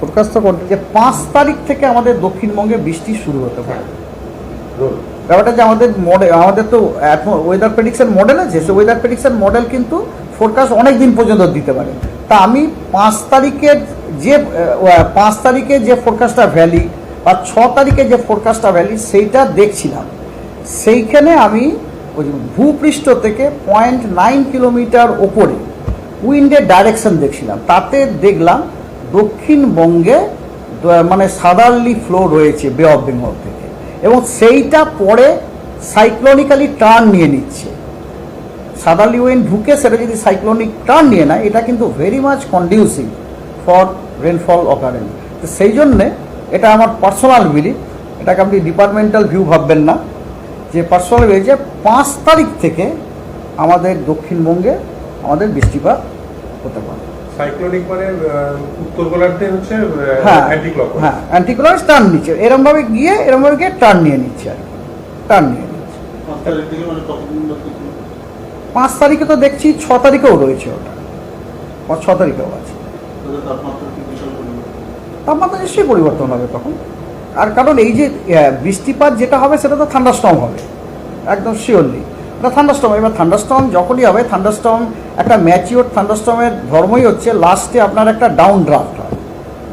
Forecast করতে যে পাঁচ তারিখ থেকে আমাদের দক্ষিণবঙ্গে বৃষ্টি শুরু হতে পারে। ব্যাপারটা যে আমাদের মডেল আমাদের তো ওয়েদার প্রেডিকশন মডেল আছে সে ওয়েদার প্রেডিকশন মডেল কিন্তু ফোরকাস্ট অনেক দিন পর্যন্ত দিতে পারে। তা আমি পাঁচ তারিখের যে পাঁচ তারিখে যে ফোরকাস্টটা ভ্যালি বা ছ তারিখে যে ফোরকাস্টটা ভ্যালি সেইটা দেখছিলাম। সেইখানে আমি ওই ভূপৃষ্ঠ থেকে পয়েন্ট নাইন কিলোমিটার ওপরে উইন্ডের ডাইরেকশন দেখছিলাম। তাতে দেখলাম দক্ষিণবঙ্গে মানে সাদারলি ফ্লো রয়েছে বে অফ বেঙ্গল থেকে। এবং সেইটা পরে সাইক্লোনিক্যালি টার্ন নিয়ে নিচ্ছে। সাদারলি ওয়েন ঢুকে সেটা যদি সাইক্লোনিক টার্ন নিয়ে নেয়, এটা কিন্তু very much conducive for rainfall occurrence তো সেই জন্যে এটা আমার পার্সোনাল বিলিফ এটাকে আপনি ডিপার্টমেন্টাল ভিউ ভাববেন না। যে পার্সোনাল ভিউ যে পাঁচ তারিখ থেকে আমাদের দক্ষিণবঙ্গে আমাদের বৃষ্টিপাত হতে পারে। সাইক্লোনিক মানে উত্তর গোলার্ধে হচ্ছে হ্যাঁ অ্যান্টিক্লক হ্যাঁ টার্ন নিচ্ছে। এরমভাবে গিয়ে এরমভাবে গিয়ে টার্ন নিয়ে নিচ্ছে আর টার্ন নিয়ে নিচ্ছে। পাঁচ তারিখ থেকে মানে? পাঁচ তারিখে তো দেখছি ছ তারিখেও রয়েছে ওটা। ছ তারিখেও আছে। তাপমাত্রা নিশ্চয়ই পরিবর্তন হবে তখন। আর কারণ এই যে বৃষ্টিপাত যেটা হবে সেটা তো থান্ডারস্টর্ম হবে। একদম শিওরলি এটা থান্ডারস্টর্ম এবার থান্ডারস্টর্ম যখনই হবে থান্ডারস্টর্ম একটা ম্যাচিওর থান্ডারস্টর্মের ধর্মই হচ্ছে লাস্টে আপনার একটা ডাউন ড্রাফট হয়।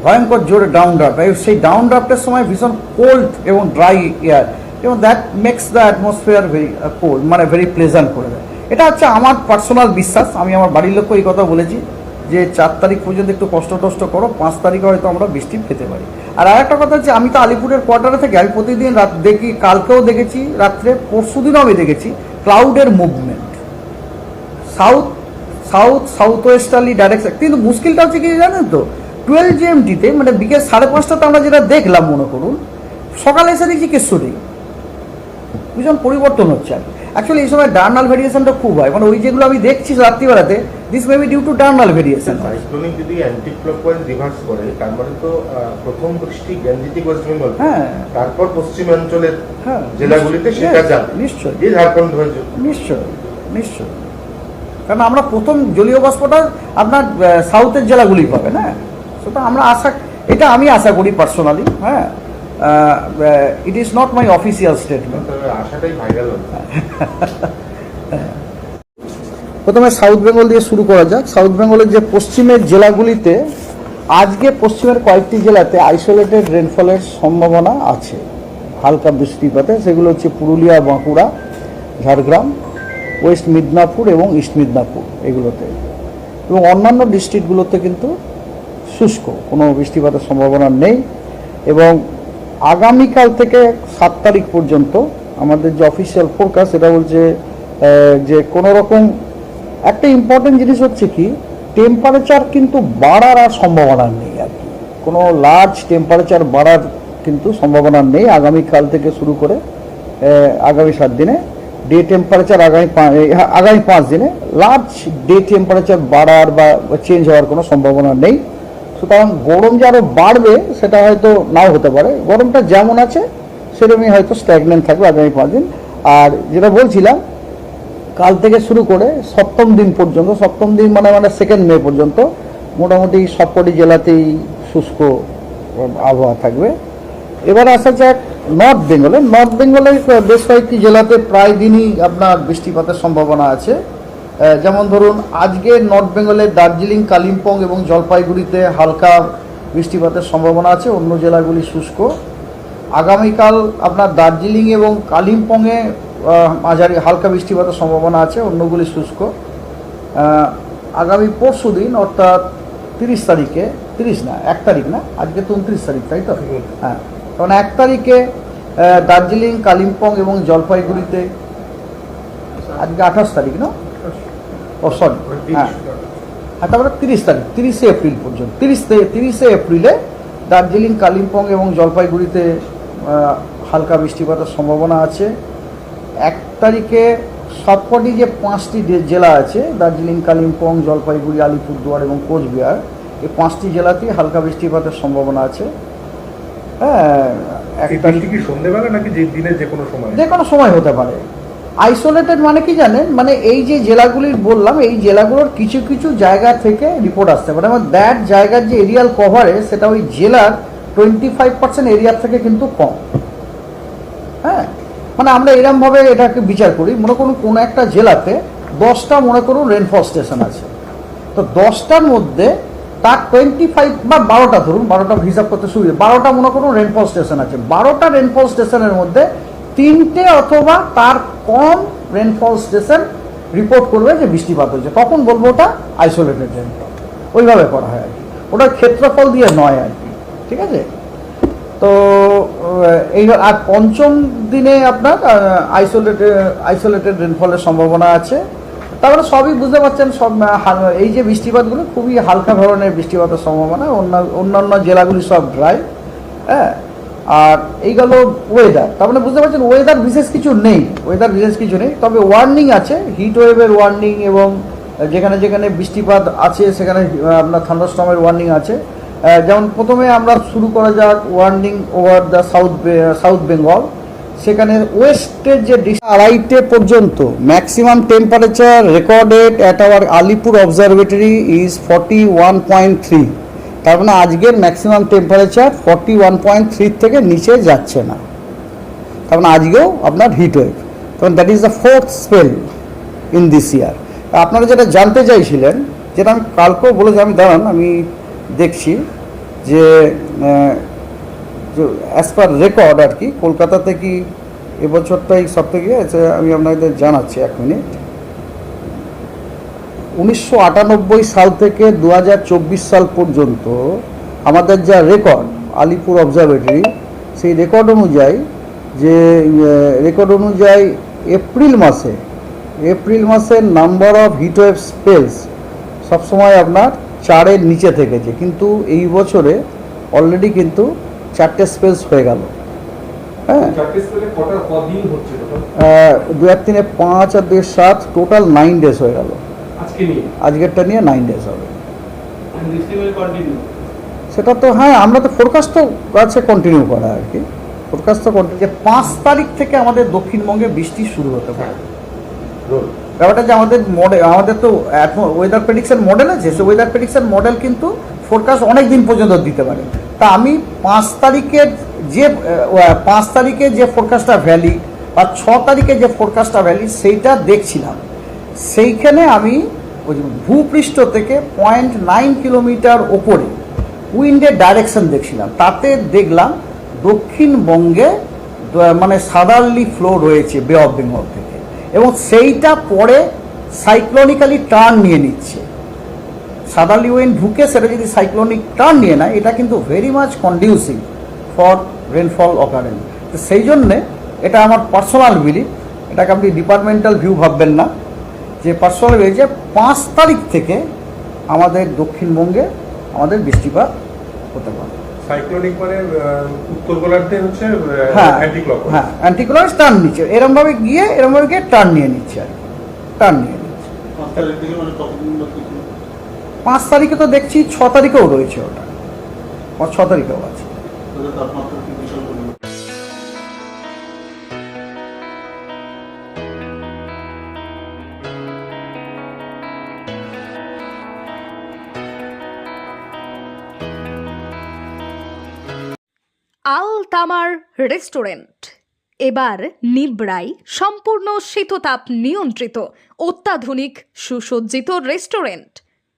ভয়ঙ্কর জোরে ডাউন ড্রাফট সেই ডাউন ড্রাফটের সময় ভীষণ কোল্ড এবং ড্রাই এয়ার এবং that makes the atmosphere very cold মানে ভেরি প্লেজেন্ট করে দেয়। এটা হচ্ছে আমার পার্সোনাল বিশ্বাস। আমি আমার বাড়ির লোককে এই কথা বলেছি যে চার তারিখ পর্যন্ত একটু কষ্ট টষ্ট করো, পাঁচ তারিখে হয়তো আমরা বৃষ্টি পেতে পারি। আর আরেকটা কথা হচ্ছে, আমি তো আলিপুরের কোয়ার্টারে থেকে। আমি প্রতিদিন রাত দেখি, কালকেও দেখেছি, রাত্রে পরশু দিনও আমি দেখেছি ক্লাউডের movement south south south westerly direction কিন্তু মুশকিলটা হচ্ছে কি জানেন তো? টুয়েলভ জিএমটিতে মানে বিকেল সাড়ে পাঁচটাতে আমরা যেটা দেখলাম মনে করুন সকালে এসে দেখছি কিচ্ছু নেই। ভীষণ পরিবর্তন হচ্ছে আর অ্যাকচুয়ালি এই সময় ডার্নাল ভেরিয়েশনটা খুব হয়। মানে ওই যেগুলো আমি দেখছি রাত্রিবেলাতে this may be due to diurnal variation. Cyclonic যদি অ্যান্টি ক্লকওয়াইজ রিভার্স করে তার মানে তো প্রথম বৃষ্টি গ্যাঞ্জিটিক ওয়েস্ট বেঙ্গল হ্যাঁ। তারপর পশ্চিমাঞ্চলের হ্যাঁ জেলাগুলিতে সেটা যাবে। নিশ্চয়ই যে ঝাড়খণ্ড হয়েছে নিশ্চয় নিশ্চয়। কারণ আমরা প্রথম জলীয় বাষ্পটা আপনার সাউথের জেলাগুলি পাবে না? সেটা আমরা আশা এটা আমি আশা করি পার্সোনালি হ্যাঁ? It is not my official statement আশাটাই viral প্রথমে সাউথ বেঙ্গল দিয়ে শুরু করা যাক। সাউথ বেঙ্গলের যে পশ্চিমের জেলাগুলিতে আজকে পশ্চিমের কয়েকটি জেলাতে আইসোলেটেড রেনফলের সম্ভাবনা আছে। হালকা বৃষ্টিপাতে সেগুলো হচ্ছে পুরুলিয়া বাঁকুড়া ঝাড়গ্রাম ওয়েস্ট মিদনাপুর এবং ইস্ট মিদনাপুর এগুলোতে। এবং অন্যান্য ডিস্ট্রিক্টগুলোতে কিন্তু শুষ্ক, কোনো বৃষ্টিপাতের সম্ভাবনা নেই। এবং আগামীকাল থেকে সাত তারিখ পর্যন্ত আমাদের যে অফিসিয়াল ফোরকাস্ট সেটা বলছে যে কোনো রকম একটা ইম্পর্টেন্ট জিনিস হচ্ছে কি টেম্পারেচার কিন্তু বাড়ার আর সম্ভাবনা নেই আর কি। কোনো লার্জ টেম্পারেচার বাড়ার কিন্তু সম্ভাবনা নেই আগামীকাল থেকে শুরু করে আগামী সাত দিনে। ডে টেম্পারেচার আগামী আগামী পাঁচ দিনে লার্জ ডে টেম্পারেচার বাড়ার বা চেঞ্জ হওয়ার কোনো সম্ভাবনা নেই। সুতরাং গরম যে আরও বাড়বে সেটা হয়তো নাও হতে পারে। গরমটা যেমন আছে, সেরকমই হয়তো স্ট্যাগনেন্ট থাকবে আগামী পাঁচ দিন। আর যেটা বলছিলাম, কাল থেকে শুরু করে সপ্তম দিন পর্যন্ত, সপ্তম দিন মানে মানে সেকেন্ড মে পর্যন্ত মোটামুটি সবকটি জেলাতেই শুষ্ক আবহাওয়া থাকবে। এবার আসা যাক নর্থ বেঙ্গলে নর্থ বেঙ্গলে বেশ কয়েকটি জেলাতে প্রায় দিনই আপনার বৃষ্টিপাতের সম্ভাবনা আছে। যেমন ধরুন আজকে নর্থ বেঙ্গলের দার্জিলিং কালিম্পং এবং জলপাইগুড়িতে হালকা বৃষ্টিপাতের সম্ভাবনা আছে অন্য জেলাগুলি শুষ্ক। আগামীকাল আপনার দার্জিলিং এবং কালিম্পংয়ে মাঝারি হালকা বৃষ্টিপাতের সম্ভাবনা আছে অন্যগুলি শুষ্ক। আগামী পরশু দিন অর্থাৎ তিরিশ তারিখে তিরিশ না এক তারিখ না আজকে তো উনত্রিশ তারিখ তাই তো? হ্যাঁ। কারণ এক তারিখে দার্জিলিং কালিম্পং এবং জলপাইগুড়িতে আজকে আঠাশ তারিখ না? ও সরি হ্যাঁ। আর তারপরে তিরিশ তারিখ তিরিশে এপ্রিল পর্যন্ত তিরিশ তিরিশে এপ্রিলে দার্জিলিং কালিম্পং এবং জলপাইগুড়িতে হালকা বৃষ্টিপাতের সম্ভাবনা আছে। এক তারিখে সবকটি যে পাঁচটি জেলা আছে দার্জিলিং কালিম্পং জলপাইগুড়ি আলিপুরদুয়ার এবং কোচবিহার এই পাঁচটি জেলাতেই হালকা বৃষ্টিপাতের সম্ভাবনা আছে। হ্যাঁ কি সন্ধ্যেবেলা নাকি যে দিনের যে কোনো সময়? যে কোনো সময় হতে পারে। আইসোলেটেড মানে কি জানেন? মানে এই যে জেলাগুলির বললাম এই জেলাগুলোর কিছু কিছু জায়গা থেকে রিপোর্ট আসতে পারে মানে দ্যাট জায়গার যে এরিয়াল কভারেজ সেটা ওই জেলার টোয়েন্টি ফাইভ পার্সেন্ট এরিয়ার থেকে কিন্তু কম। হ্যাঁ? মানে আমরা এরমভাবে এটাকে বিচার করি। মনে করুন কোনো একটা জেলাতে দশটা মনে করুন রেনফল স্টেশন আছে। তো দশটার মধ্যে তার টোয়েন্টি ফাইভ বা বারোটা ধরুন, বারোটা হিসাব করতে সুবিধা বারোটা মনে করুন রেনফল স্টেশন আছে। বারোটা রেনফল স্টেশনের মধ্যে তিনটে অথবা তার কম রেনফল স্টেশন রিপোর্ট করবে যে বৃষ্টিপাত হয়েছে। তখন বলব ওটা? আইসোলেটেড রেনফল ওইভাবে করা হয় আর কি। ওটা ক্ষেত্রফল দিয়ে নয় আর কি। ঠিক আছে? তো এই আর পঞ্চম দিনে আপনার আইসোলেটেড আইসোলেটেড রেনফলের সম্ভাবনা আছে। তারপরে সবই বুঝতে পারছেন, সব এই যে বৃষ্টিপাতগুলো খুবই হালকা ধরনের বৃষ্টিপাতের সম্ভাবনা, অন্য, অন্যান্য জেলাগুলি সব ড্রাই হ্যাঁ? আর এই গেল ওয়েদার তার মানে বুঝতে পারছেন ওয়েদার বিশেষ কিছু নেই ওয়েদার বিশেষ কিছু নেই, তবে ওয়ার্নিং আছে হিট ওয়েভের ওয়ার্নিং এবং যেখানে যেখানে বৃষ্টিপাত আছে, সেখানে আপনার থান্ডারস্টর্মের ওয়ার্নিং আছে। যেমন প্রথমে আমরা শুরু করা যাক warning over the south south Bengal সেখানে ওয়েস্টের যে আড়াইটে পর্যন্ত maximum temperature recorded at our Alipore observatory is forty one point three তার মানে আজকের maximum temperature forty one point three থেকে নিচে যাচ্ছে না। তার মানে আজকেও আপনার হিট ওয়েভ তখন that is the fourth spell in this year আপনারা যেটা জানতে চাইছিলেন, যেটা আমি কালকেও বলেছি, আমি দাঁড়ান, আমি দেখছি যে অ্যাজ পার রেকর্ড আর কি, কলকাতাতে কি এবছরটাই সব থেকে আমি আপনাদের জানাচ্ছি এক মিনিট। উনিশশো আটানব্বই সাল থেকে দু হাজার চব্বিশ সাল পর্যন্ত আমাদের যা রেকর্ড আলিপুর অবজারভেটরি সেই রেকর্ড অনুযায়ী যে রেকর্ড অনুযায়ী এপ্রিল মাসে, এপ্রিল মাসের নাম্বার অফ হিটওয়েভ স্পেলস সবসময় আপনার চারের নিচে থেকেছে কিন্তু এই বছরে অলরেডি কিন্তু চারটে স্পেলস হয়ে গেল। হ্যাঁ? দু এক তিনে পাঁচ আর দুই সাত টোটাল নাইন ডেজ হয়ে গেল। আজকেরটা নিয়ে নাইন ডেজ হবে। সেটা তো হ্যাঁ আমরা তো ফোরকাস্ট তো আছে কন্টিনিউ করা আর কি। ফোরকাস্ট তো কন্টিনিউ যে পাঁচ তারিখ থেকে আমাদের দক্ষিণবঙ্গে বৃষ্টি শুরু হতে পারে। ব্যাপারটা যে আমাদের মডেল আমাদের তো ওয়েদার প্রেডিকশন মডেল আছে সে ওয়েদার প্রেডিকশন মডেল কিন্তু ফোরকাস্ট অনেক দিন পর্যন্ত দিতে পারে। তা আমি পাঁচ তারিখের যে পাঁচ তারিখে যে ফোরকাস্টটা ভ্যালি বা ছ তারিখে যে ফোরকাস্টটা ভ্যালি সেইটা দেখছিলাম। সেইখানে আমি ভূপৃষ্ঠ থেকে পয়েন্ট নাইন কিলোমিটার ওপরে উইন্ডের ডাইরেকশন দেখছিলাম। তাতে দেখলাম দক্ষিণবঙ্গে মানে সাদারলি ফ্লো রয়েছে বে অফ বেঙ্গল থেকে। এবং সেইটা পরে সাইক্লোনিক্যালি টার্ন নিয়ে নিচ্ছে। সাদারলি উইন্ড ঢুকে সেটা যদি সাইক্লোনিক টার্ন নিয়ে নেয় এটা কিন্তু very much conducive for rainfall occurrence তো সেই জন্যে এটা আমার পার্সোনাল বিলিভ এটাকে আপনি ডিপার্টমেন্টাল ভিউ ভাববেন না। যে পার্সোনাল ভিউ যে পাঁচ তারিখ থেকে আমাদের দক্ষিণবঙ্গে আমাদের বৃষ্টিপাত হতে পারে। সাইক্লোনিক মানে উত্তর গোলার্ধে হচ্ছে হ্যাঁ অ্যান্টি হ্যাঁ টার্ন নিচ্ছে। এরমভাবে গিয়ে এরমভাবে গিয়ে টার্ন নিয়ে নিচ্ছে আর কি। টার্ন নিয়ে নিচ্ছে। পাঁচ তারিখ তো দেখছি ছ তারিখেও রয়েছে ওটা। ছ তারিখেও আছে। আল তামার রেস্টুরেন্ট। এবার নিবড়াই সম্পূর্ণ শীততাপ নিয়ন্ত্রিত অত্যাধুনিক সুসজ্জিত রেস্টুরেন্ট।